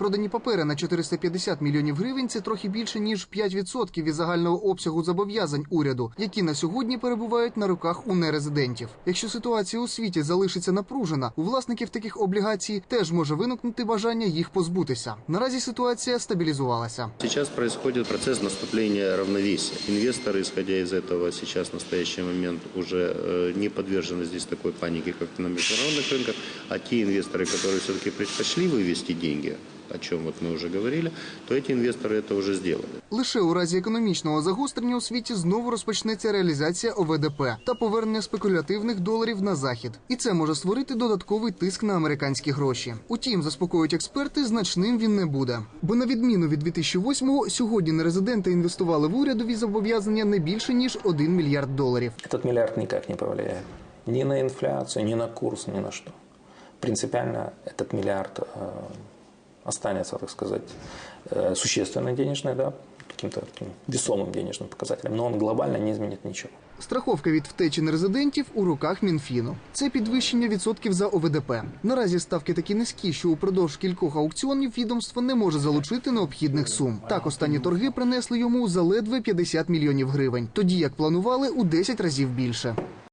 Продані папери на 450 мільйонів гривень це трохи більше ніж 5% від загального обсягу зобов'язань уряду, які на сьогодні перебувають на руках у нерезидентів. Якщо ситуація у світі залишиться напружена, у власників таких облігацій теж може виникнути бажання їх позбутися. Наразі ситуація стабілізувалася. Сейчас происходит процесс наступления равновесия. Инвесторы, исходя из этого, сейчас в настоящий момент уже э, не подвержены здесь такой панике, как на международных рынках, а те инвесторы, которые все-таки предпочли вывести деньги, о чем вот мы уже говорили, то эти инвесторы это уже сделали. Лише у разі економічного загострення у світі знову розпочнеться реалізація ОВДП та повернення спекулятивних доларів на захід, і це може створити додатковий тиск на американські гроші. Утім, заспокоюють експерти, значним він не буде. Бо на відміну від 2008-го, сьогодні нерезиденти інвестували в урядові зобов'язання не більше ніж 1 мільярд доларів. Этот миллиард никак не повлияет. Ни на инфляцию, ни на курс, ни на что. Принципиально этот миллиард э, останется, так сказать, э, существенной денежной, да, каким-то таким весомым денежным показателем, но он глобально не изменит ничего. Страховка від втечі нерезидентів у руках Мінфіну. Це підвищення відсотків за ОВДП. Наразі ставки такі низькі, що упродовж кількох аукціонів відомство не може залучити необхідних сум. Так останні торги принесли йому заледве 50 мільйонів гривень, тоді як планували у 10 разів більше.